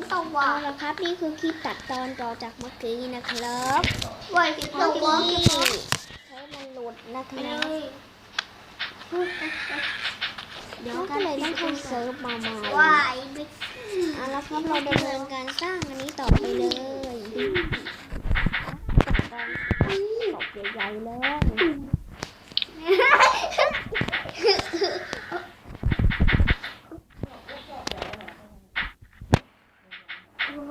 สเอาว่างละครับนี่คือคลิปตัดตอนต่อจากเมื่อกี้นะครับไหวสิสเมื่อว่างกี้ใช้มันหลุดนะครับเดี๋ยวก็เลยต้องทำเซิร์ฟมาใหม่ไหวบิ๊กเอาละครับเราดำเนินการสร้างอันนี้ต่อไปเลยตบใหญ่ๆเลย อีตูด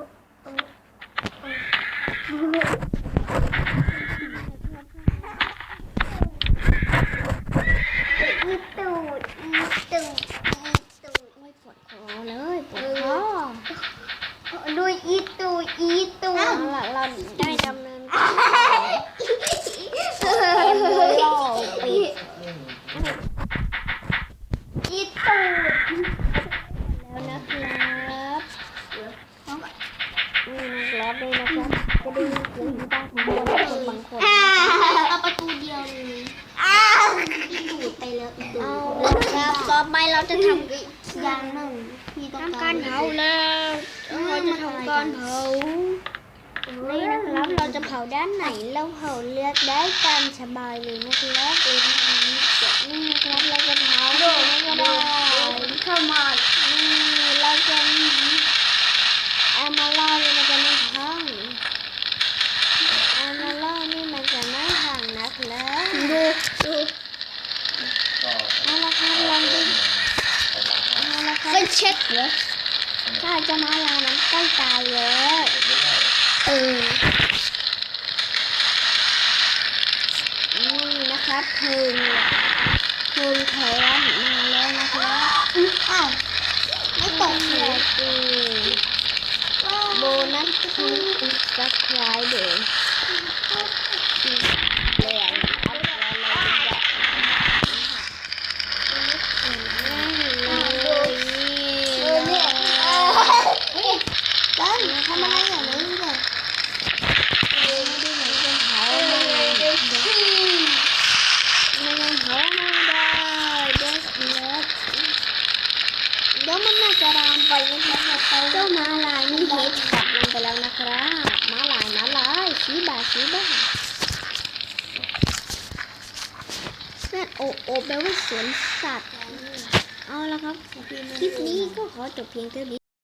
อีตูดอีตูดไม่ปวดคอเลยปวดคอดูอีตูดอีตูเอาดละเราได้ดำเนินการเอ็มเลปิดอีตูด แล้วนะครับนี่นะครั บด้วยนะครับจะได้ยินเสียงกีตาร์ของคนบางคนเอาประตูเดียวเลยดูดไปแล้วเอาครับต่อไปเราจะทอย่างหนึ่งพี่ต้องการเผาแล้วเราจะทำการเผานี่นะครับเราจะเผาด้านไหนเราเผาเลือกได้ตามสบายเลยนะครับเองนี่นะครับเราจะเผาโดยไม่ก็ได้ เข้ามา นี่เราจะเอามาล่อเลยมันจะไม่พังเอามาล่อนี่มันจะไม่พังนะครับ ดูดู เอาละครับลองดูเอาละครับ เป็นเช็คเหรอถ้าจะมาลามันใกล้ตายแล้วเออนี่นะครับเพลิงเพลิงแถมมาแล้วนะครับอ้าวไม่ตกเลโอยเคโบนัสคืออิสระคลายเดย์แรงอัพแล้วเราจะเลย เออเนี่ยเฮ้ยตั้งทำอะไรอย่างนี้เนี่ย ไม่ได้เหมือนกันเผาไม่ได้ไม่ได้เผาไม่ได้เด็กเล็กเดี๋ยวมันน่าจะรามไปนะคะเจ้าม้าลายนี่เฮดช็อตลงไปแล้วนะครับม้าลายม้าลายสีบาสีบานั่นโอโอแปลว่าสวนสัตว์ เอาละครับ คลิปนี้ก็ขอจบเพียงเท่านี้